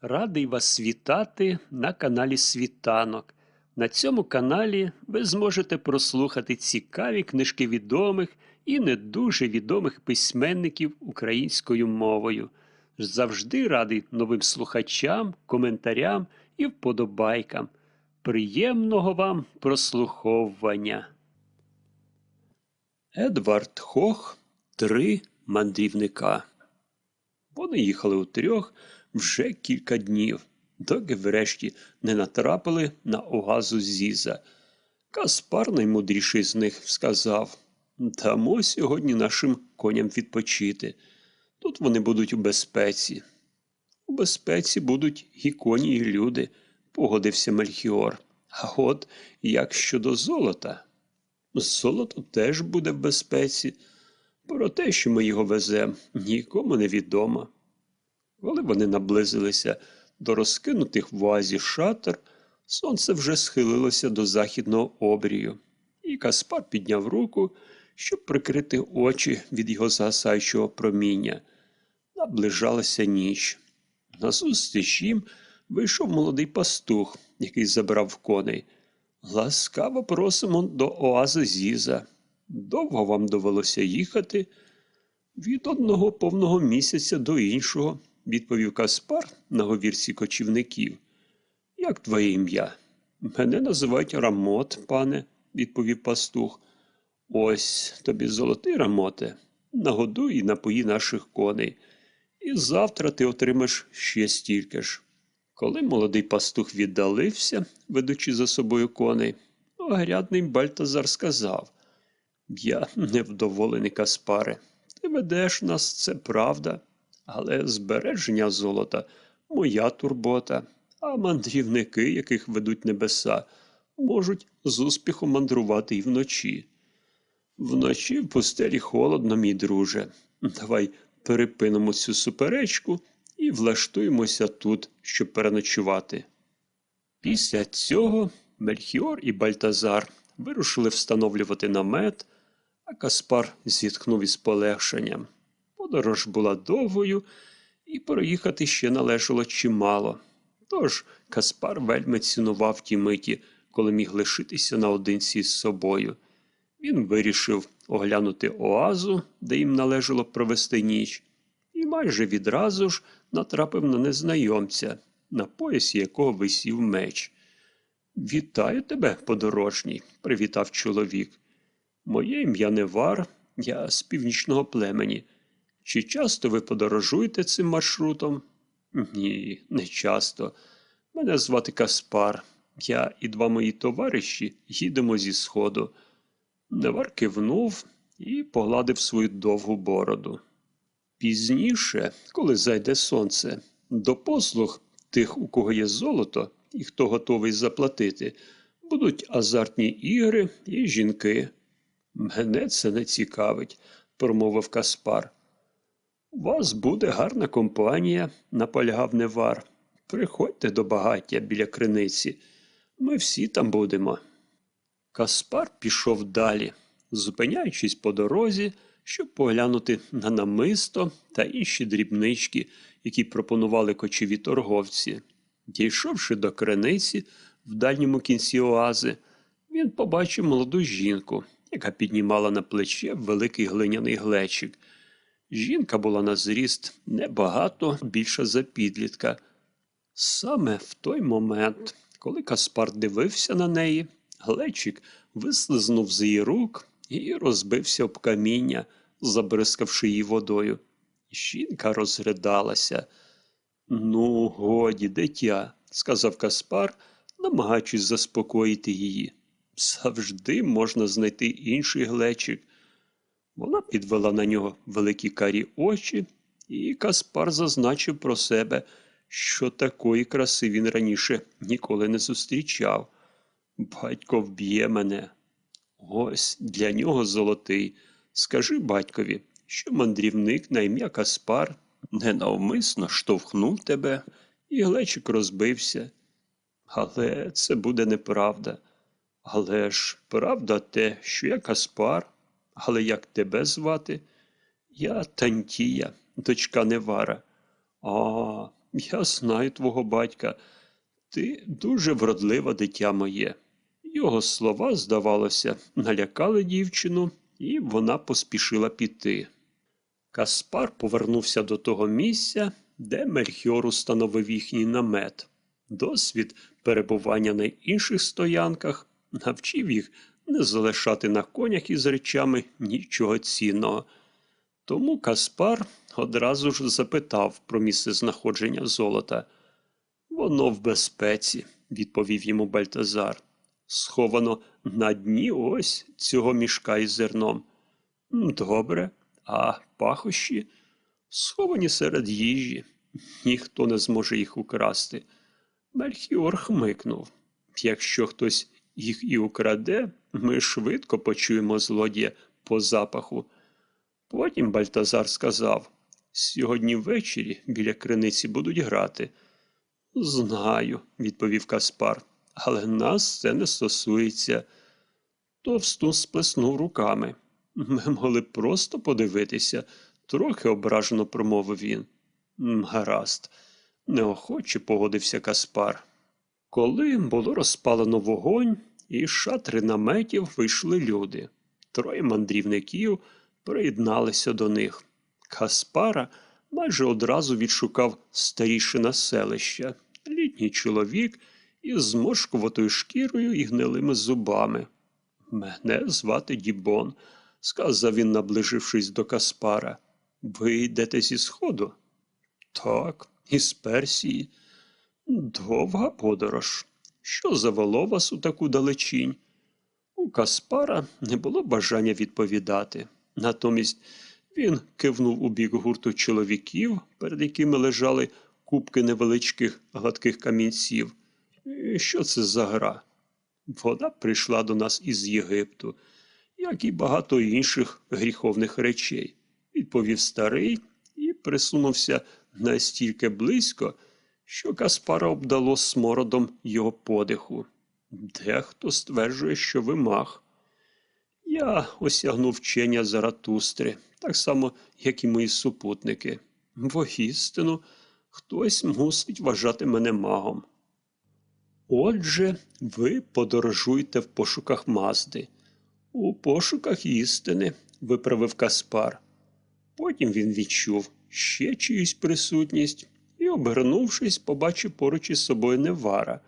Радий вас вітати на каналі Світанок. На цьому каналі ви зможете прослухати цікаві книжки відомих і не дуже відомих письменників українською мовою. Завжди радий новим слухачам, коментарям і вподобайкам. Приємного вам прослуховування. Едвард Хох Три мандрівника. Вони їхали утрьох вже кілька днів, доки врешті не натрапили на оазу Зіза. Каспар, наймудріший з них, сказав Дамо сьогодні нашим коням відпочити. Тут вони будуть у безпеці. У безпеці будуть і коні, і люди, погодився Мельхіор. А от як щодо золота? Золото теж буде в безпеці. Про те, що ми його веземо, нікому не відомо. Коли вони наблизилися до розкинутих в оазі шатер, сонце вже схилилося до західного обрію, і Каспар підняв руку, щоб прикрити очі від його згасаючого проміння. Наближалася ніч. Назустріч їм вийшов молодий пастух, який забрав коней. Ласкаво просимо до оази Зіза. Довго вам довелося їхати? Від одного повного місяця до іншого, відповів Каспар на говірці кочівників. Як твоє ім'я? Мене називають Рамот, пане, відповів пастух. Ось тобі золотий рамоте. Нагодуй і напої наших коней. І завтра ти отримаєш ще стільки ж. Коли молодий пастух віддалився, ведучи за собою коней, огрядний Бальтазар сказав Я невдоволений, Каспаре. Ти ведеш нас, це правда, але збереження золота моя турбота, а мандрівники, яких ведуть небеса, можуть з успіхом мандрувати і вночі. Вночі в пустелі холодно, мій друже. Давай перепинимо цю суперечку і влаштуємося тут, щоб переночувати. Після цього Мельхіор і Бальтазар вирушили встановлювати намет, а Каспар зітхнув із полегшенням. Подорож була довгою, і проїхати ще належало чимало. Тож Каспар вельми цінував ті миті, коли міг лишитися наодинці з собою. Він вирішив оглянути оазу, де їм належало провести ніч, і майже відразу ж натрапив на незнайомця, на поясі якого висів меч. Вітаю тебе, подорожній, привітав чоловік. Моє ім'я Невар, я з північного племені. Чи часто ви подорожуєте цим маршрутом? Ні, не часто. Мене звати Каспар. Я і два мої товариші їдемо зі сходу. Невар кивнув і погладив свою довгу бороду. Пізніше, коли зайде сонце, до послуг тих, у кого є золото і хто готовий заплатити, будуть азартні ігри і жінки. Мене це не цікавить, промовив Каспар. У вас буде гарна компанія, наполягав Невар. Приходьте до багаття біля криниці. Ми всі там будемо. Каспар пішов далі, зупиняючись по дорозі, щоб поглянути на намисто та інші дрібнички, які пропонували кочові торговці. Дійшовши до криниці в дальньому кінці оази, він побачив молоду жінку, яка піднімала на плече великий глиняний глечик. Жінка була на зріст небагато більша за підлітка. Саме в той момент, коли Каспар дивився на неї, глечик вислизнув з її рук і розбився об каміння, забризкавши її водою. Жінка розридалася. Ну, годі, дитя, сказав Каспар, намагаючись заспокоїти її. Завжди можна знайти інший глечик. Вона підвела на нього великі карі очі, і Каспар зазначив про себе, що такої краси він раніше ніколи не зустрічав. Батько вб'є мене. Ось для нього золотий. Скажи батькові, що мандрівник на ім'я Каспар ненавмисно штовхнув тебе, і глечик розбився. Але це буде неправда. Але ж правда те, що я Каспар, але як тебе звати? Я Тантія, дочка Невара. А, я знаю твого батька. Ти дуже вродлива дитя моє. Його слова, здавалося, налякали дівчину, і вона поспішила піти. Каспар повернувся до того місця, де Мельхіор установив їхній намет. Досвід перебування на інших стоянках навчив їх не залишати на конях із речами нічого цінного. Тому Каспар одразу ж запитав про місце знаходження золота. Воно в безпеці, відповів йому Бальтазар. Сховано на дні ось цього мішка із зерном. Добре, а пахощі сховані серед їжі. Ніхто не зможе їх украсти. Мельхіор хмикнув. Якщо хтось їх і украде, ми швидко почуємо злодія по запаху. Потім Бальтазар сказав сьогодні ввечері біля криниці будуть грати. Знаю, відповів Каспар, але нас це не стосується. Товстун сплеснув руками. Ми могли просто подивитися, трохи ображено промовив він. Гаразд, неохоче погодився Каспар. Коли було розпалено вогонь, із шатри наметів вийшли люди. Троє мандрівників приєдналися до них. Каспара майже одразу відшукав старішина селища, літній чоловік із зморшкуватою шкірою і гнилими зубами. Мене звати Дібон, сказав він, наближившись до Каспара. Ви йдете зі сходу? Так, із Персії. Довга подорож. Що завело вас у таку далечінь? У Каспара не було бажання відповідати. Натомість він кивнув у бік гурту чоловіків, перед якими лежали кубки невеличких гладких камінців. «І Що це за гра? Вона прийшла до нас із Єгипту, як і багато інших гріховних речей, відповів старий і присунувся настільки близько, що Каспара обдало смородом його подиху. Дехто стверджує, що ви мах. Я осягнув вчення Заратустри, так само, як і мої супутники. Воістину, хтось мусить вважати мене магом. Отже, ви подорожуєте в пошуках Мазди. У пошуках істини, виправив Каспар. Потім він відчув ще чиюсь присутність обернувшись, побачив поруч із собою Невара.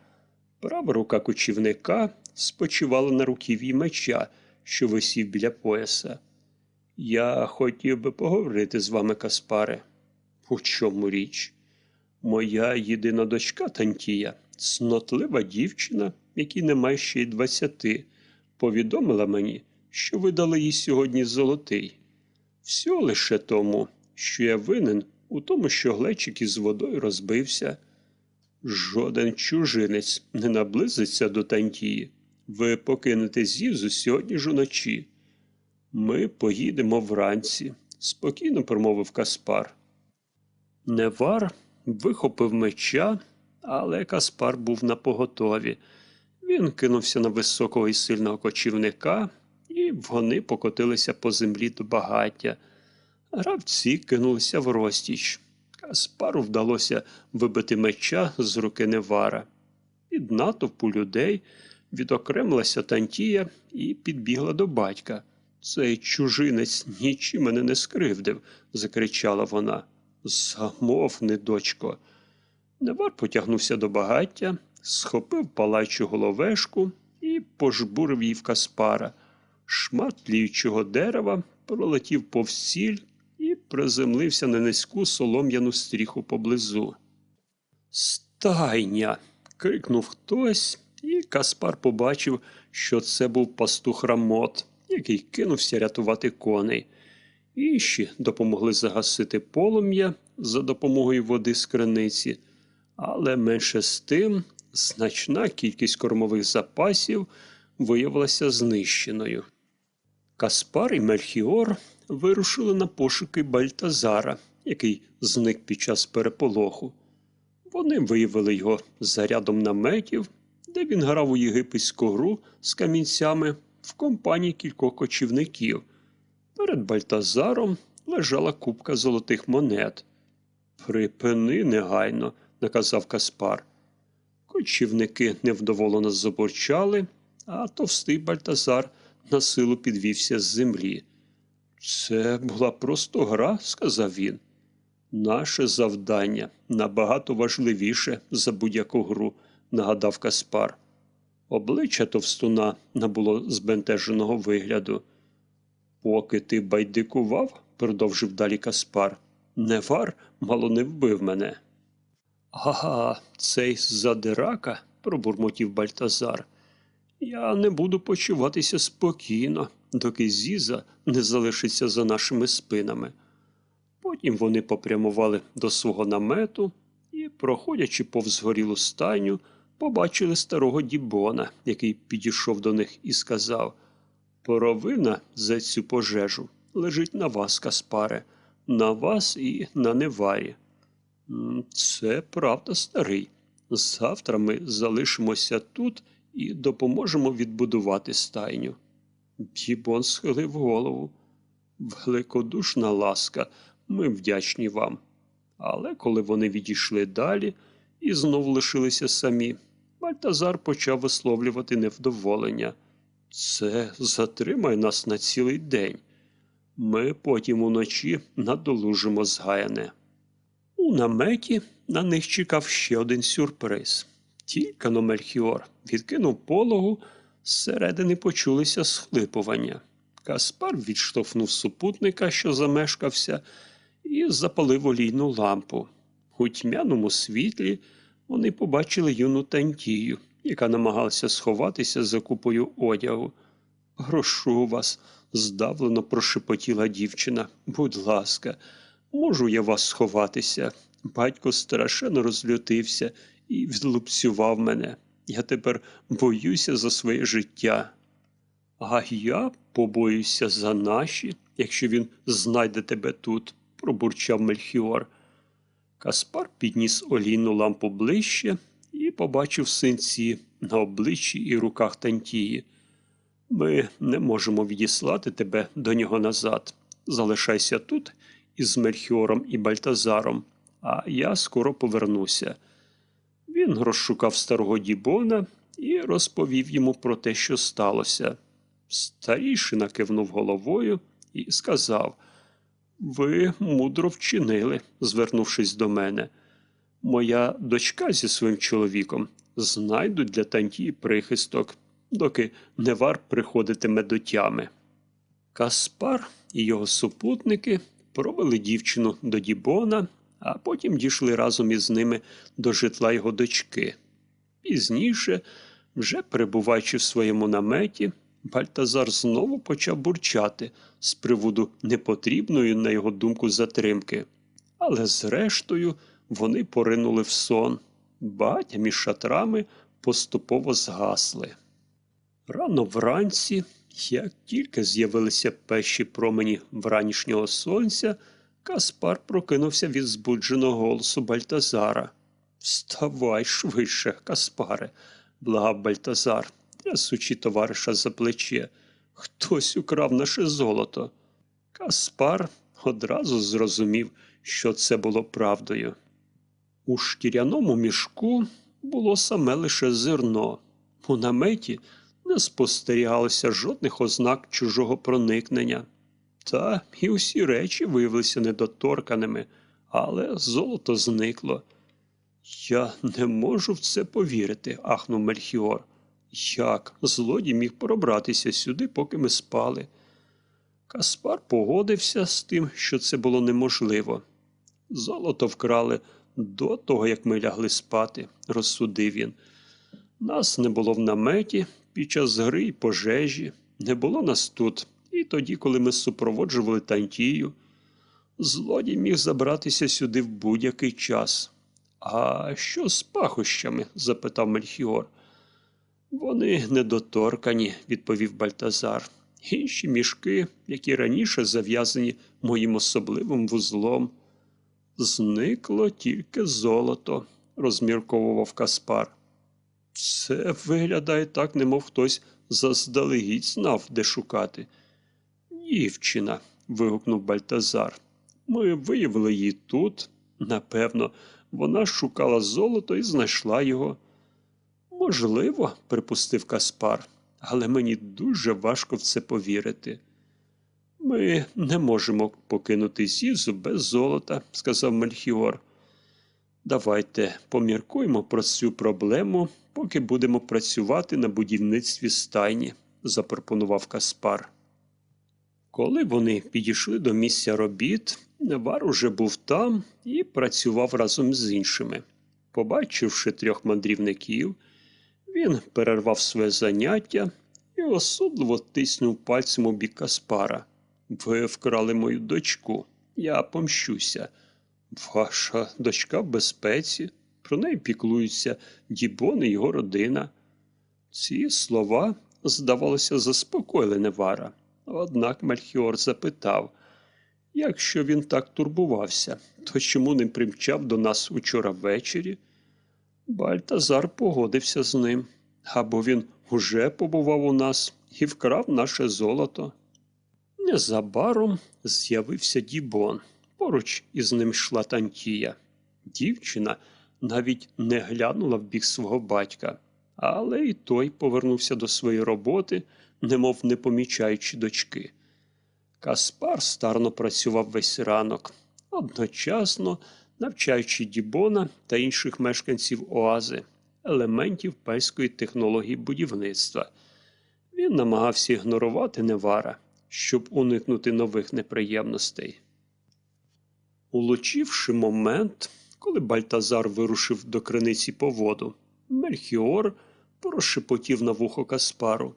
Права рука кочівника спочивала на руків'ї меча, що висів біля пояса. Я хотів би поговорити з вами, Каспаре. У чому річ? Моя єдина дочка Тантія, цнотлива дівчина, якій немає ще й двадцяти, повідомила мені, що ви дали їй сьогодні золотий. Все лише тому, що я винен у тому, що глечик із водою розбився. Жоден чужинець не наблизиться до Тантії. Ви покинете Зізу сьогодні ж уночі. Ми поїдемо вранці, спокійно промовив Каспар. Невар вихопив меча, але Каспар був на поготові. Він кинувся на високого і сильного кочівника, і вони покотилися по землі до багаття. Гравці кинулися в розтіч. Каспару вдалося вибити меча з руки Невара. Від натовпу людей відокремилася Тантія і підбігла до батька. Цей чужинець нічим мене не скривдив, закричала вона. Замовни, дочко. Невар потягнувся до багаття, схопив палачу головешку і пожбурив її в Каспара. Шмат тліючого дерева пролетів повсіль приземлився на низьку солом'яну стріху поблизу. Стайня. крикнув хтось, і Каспар побачив, що це був пастух Рамот, який кинувся рятувати коней. Інші допомогли загасити полум'я за допомогою води з криниці, але менше з тим значна кількість кормових запасів виявилася знищеною. Каспар і Мельхіор вирушили на пошуки Бальтазара, який зник під час переполоху. Вони виявили його за рядом наметів, де він грав у єгипетську гру з камінцями в компанії кількох кочівників. Перед Бальтазаром лежала купка золотих монет. Припини негайно, наказав Каспар. Кочівники невдоволено забурчали, а товстий Бальтазар на силу підвівся з землі. Це була просто гра, сказав він. Наше завдання набагато важливіше за будь-яку гру, нагадав Каспар. Обличчя товстуна набуло збентеженого вигляду. Поки ти байдикував, продовжив далі Каспар, Невар мало не вбив мене. Ага, цей задирака, пробурмотів Бальтазар. Я не буду почуватися спокійно, доки Зіза не залишиться за нашими спинами. Потім вони попрямували до свого намету і, проходячи повз горілу стайню, побачили старого Дібона, який підійшов до них і сказав Поровина за цю пожежу лежить на вас, Каспаре, на вас і на Неварі. Це правда, старий. Завтра ми залишимося тут і допоможемо відбудувати стайню. Дібон схилив голову. Великодушна ласка, ми вдячні вам. Але коли вони відійшли далі і знов лишилися самі, Бальтазар почав висловлювати невдоволення. Це затримає нас на цілий день. Ми потім уночі надолужимо згаяне. У наметі на них чекав ще один сюрприз. Тільки но Мельхіор відкинув пологу, зсередини почулися схлипування. Каспар відштовхнув супутника, що замешкався, і запалив олійну лампу. У тьмяному світлі вони побачили юну Тантію, яка намагалася сховатися за купою одягу. Грошу вас, здавлено прошепотіла дівчина. Будь ласка, можу я вас сховатися? Батько страшенно розлютився і відлупцював мене. Я тепер боюся за своє життя. А я побоюся за наші, якщо він знайде тебе тут, пробурчав Мельхіор. Каспар підніс олійну лампу ближче і побачив синці на обличчі і руках Тантії. Ми не можемо відіслати тебе до нього назад. Залишайся тут із Мельхіором і Бальтазаром, а я скоро повернуся. Він розшукав старого Дібона і розповів йому про те, що сталося. Старішина кивнув головою і сказав Ви мудро вчинили, звернувшись до мене. Моя дочка зі своїм чоловіком знайдуть для Тантії прихисток, доки Невар приходитиме до тями. Каспар і його супутники провели дівчину до Дібона, а потім дійшли разом із ними до житла його дочки. Пізніше, вже перебуваючи в своєму наметі, Бальтазар знову почав бурчати з приводу непотрібної, на його думку, затримки. Але зрештою вони поринули в сон. Багаття між шатрами поступово згасли. Рано вранці, як тільки з'явилися перші промені вранішнього сонця, Каспар прокинувся від збудженого голосу Бальтазара. Вставай швидше, Каспаре, благав Бальтазар, трясучи товариша за плече. Хтось украв наше золото. Каспар одразу зрозумів, що це було правдою. У шкіряному мішку було саме лише зерно. У наметі не спостерігалося жодних ознак чужого проникнення. Та і усі речі виявилися недоторканими, але золото зникло. Я не можу в це повірити, ахнув Мельхіор. Як злодій міг пробратися сюди, поки ми спали? Каспар погодився з тим, що це було неможливо. Золото вкрали до того, як ми лягли спати, розсудив він. Нас не було в наметі під час гри й пожежі, не було нас тут, і тоді, коли ми супроводжували тантію. Злодій міг забратися сюди в будь-який час. А що з пахощами? запитав Мельхіор. Вони недоторкані, відповів Бальтазар. Інші мішки, які раніше зав'язані моїм особливим вузлом. Зникло тільки золото, розмірковував Каспар. Це виглядає так, немов хтось заздалегідь знав, де шукати. Дівчина. вигукнув Бальтазар. Ми виявили її тут, Напевно, вона шукала золото і знайшла його. Можливо, припустив Каспар, але мені дуже важко в це повірити. Ми не можемо покинути Зізу без золота, сказав Мельхіор. Давайте поміркуємо про цю проблему, поки будемо працювати на будівництві стайні, запропонував Каспар. Коли вони підійшли до місця робіт, Невар уже був там і працював разом з іншими. Побачивши трьох мандрівників, він перервав своє заняття і осудливо тиснув пальцем у бік Каспара. Ви вкрали мою дочку, я помщуся. Ваша дочка в безпеці, про неї піклуються Дібон і його родина. Ці слова, здавалося, заспокоїли Невара. Однак Мельхіор запитав, якщо він так турбувався, то чому не примчав до нас учора ввечері? Бальтазар погодився з ним, або він уже побував у нас і вкрав наше золото. Незабаром з'явився Дібон. Поруч із ним йшла Тантія. Дівчина навіть не глянула в бік свого батька, але й той повернувся до своєї роботи, немов не помічаючи дочки. Каспар старно працював весь ранок, одночасно навчаючи Дібона та інших мешканців оази, елементів пельської технології будівництва. Він намагався ігнорувати Невара, щоб уникнути нових неприємностей. Улучивши момент, коли Бальтазар вирушив до криниці по воду, Мельхіор прошепотів на вухо Каспару.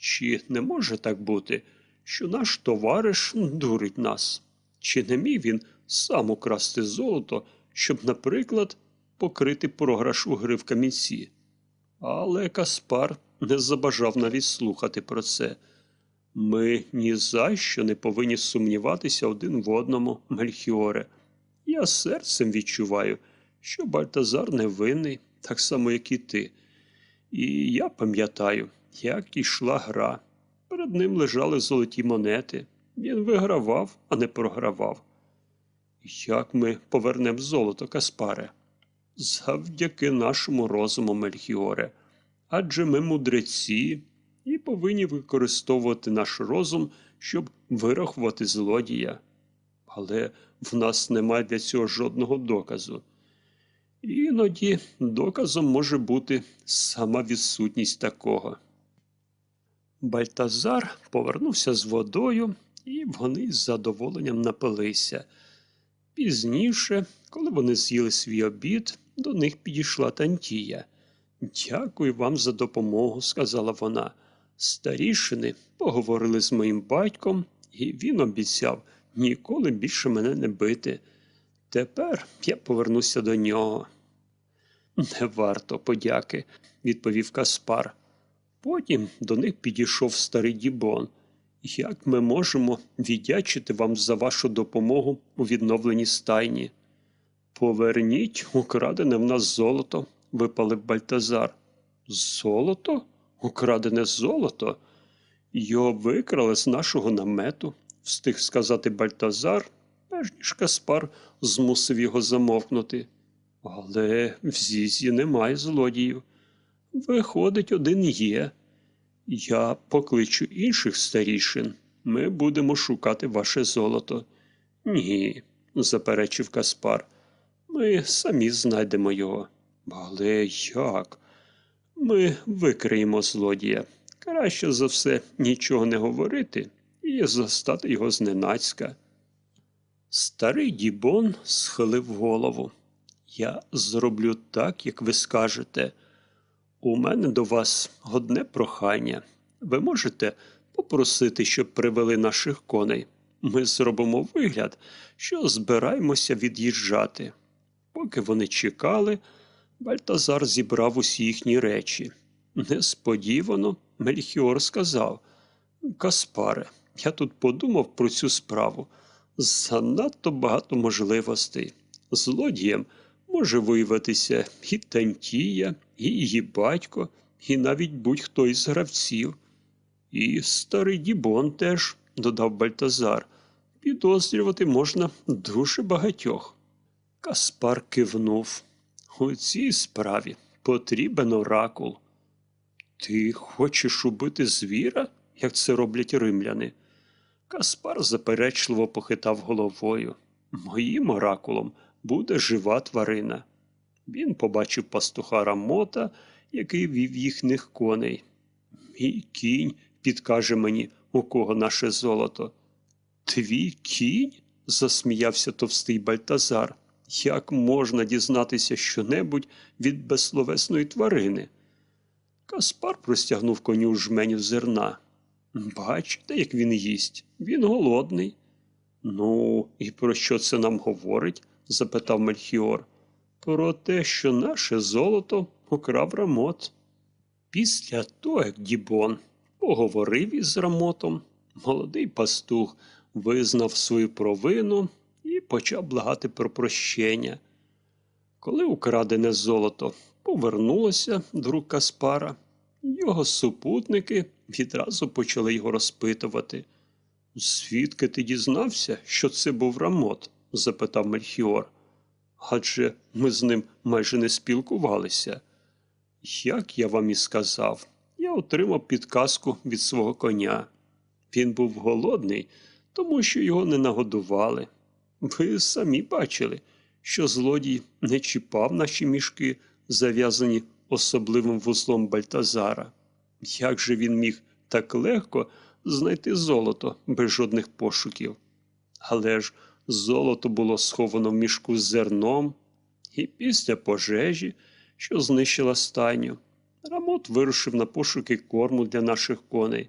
Чи не може так бути, що наш товариш дурить нас? Чи не міг він сам украсти золото, щоб, наприклад, покрити програш у гри в камінці? Але Каспар не забажав навіть слухати про це. Ми ні за що не повинні сумніватися один в одному, Мельхіоре. Я серцем відчуваю, що Бальтазар невинний, так само, як і ти. І я пам'ятаю, як ішла гра. Перед ним лежали золоті монети. Він вигравав, а не програвав. Як ми повернемо золото, Каспаре? Завдяки нашому розуму, Мельхіоре. Адже ми мудреці і повинні використовувати наш розум, щоб вирахувати злодія. Але в нас немає для цього жодного доказу. Іноді доказом може бути сама відсутність такого. Бальтазар повернувся з водою, і вони з задоволенням напилися. Пізніше, коли вони з'їли свій обід, до них підійшла Тантія. Дякую вам за допомогу, сказала вона. Старішини поговорили з моїм батьком, і він обіцяв ніколи більше мене не бити. Тепер я повернуся до нього. Не варто подяки, відповів Каспар. Потім до них підійшов старий Дібон. Як ми можемо віддячити вам за вашу допомогу у відновленні стайні? Поверніть украдене в нас золото, випалив Бальтазар. Золото? Украдене золото? Його викрали з нашого намету, встиг сказати Бальтазар, перш ніж Каспар змусив його замовкнути. Але в Зізі немає злодіїв. Виходить, один є. Я покличу інших старішин. Ми будемо шукати ваше золото. Ні, заперечив Каспар. Ми самі знайдемо його. Але як? Ми викриємо злодія. Краще за все нічого не говорити і застати його зненацька. Старий Дібон схилив голову. Я зроблю так, як ви скажете. У мене до вас одне прохання. Ви можете попросити, щоб привели наших коней. Ми зробимо вигляд, що збираємося від'їжджати. Поки вони чекали, Бальтазар зібрав усі їхні речі. Несподівано Мельхіор сказав Каспаре, я тут подумав про цю справу. Занадто багато можливостей. Злодієм може виявитися і Тантія, і її батько, і навіть будь-хто із гравців. І старий Дібон теж, додав Бальтазар, підозрювати можна дуже багатьох. Каспар кивнув. У цій справі потрібен оракул. Ти хочеш убити звіра, як це роблять римляни? Каспар заперечливо похитав головою. Моїм оракулом буде жива тварина. Він побачив пастуха Рамота, який вів їхніх коней. Мій кінь підкаже мені, у кого наше золото. Твій кінь? засміявся товстий Бальтазар. Як можна дізнатися щонебудь від безсловесної тварини? Каспар простягнув коню жменю зерна. Бачите, як він їсть. Він голодний. Ну, і про що це нам говорить? Запитав Мельхіор. Про те, що наше золото украв Рамот. Після того, як Дібон поговорив із Рамотом, молодий пастух визнав свою провину і почав благати про прощення. Коли украдене золото повернулося до рук Каспара, його супутники відразу почали його розпитувати. Звідки ти дізнався, що це був Рамот? Запитав Мельхіор. Адже ми з ним майже не спілкувалися. Як я вам і сказав, я отримав підказку від свого коня. Він був голодний, тому що його не нагодували. Ви самі бачили, що злодій не чіпав наші мішки, зав'язані особливим вузлом Бальтазара. Як же він міг так легко знайти золото без жодних пошуків? Але ж золото було сховано в мішку з зерном, і після пожежі, що знищила стайню, Рамот вирушив на пошуки корму для наших коней.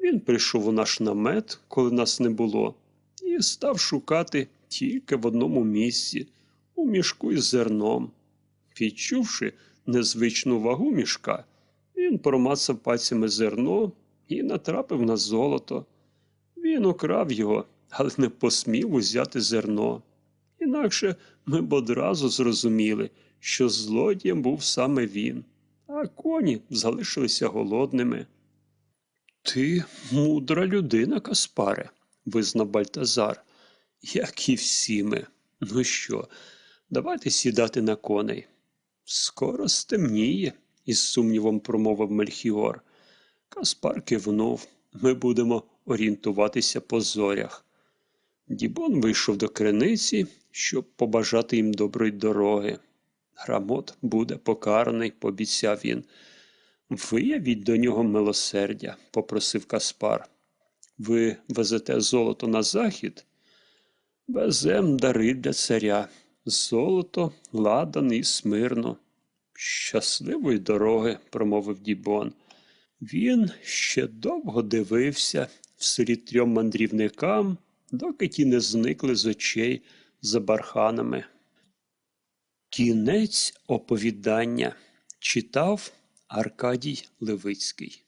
Він прийшов у наш намет, коли нас не було, і став шукати тільки в одному місці, у мішку із зерном. Відчувши незвичну вагу мішка, він промацав пальцями зерно і натрапив на золото. Він украв його, але не посмів узяти зерно. Інакше ми б одразу зрозуміли, що злодієм був саме він, а коні залишилися голодними. Ти мудра людина, Каспаре, визнав Бальтазар, як і всі ми. Ну що, давайте сідати на коней. Скоро стемніє, із сумнівом промовив Мельхіор. Каспар кивнув. Ми будемо орієнтуватися по зорях. Дібон вийшов до криниці, щоб побажати їм доброї дороги. Грамот буде покараний, пообіцяв він. Виявіть до нього милосердя, попросив Каспар. Ви везете золото на захід? Везем дари для царя. Золото, ладан і смирно. Щасливої дороги, промовив Дібон. Він ще довго дивився вслід трьом мандрівникам, доки ті не зникли з очей за барханами. Кінець оповідання читав Аркадій Левицький.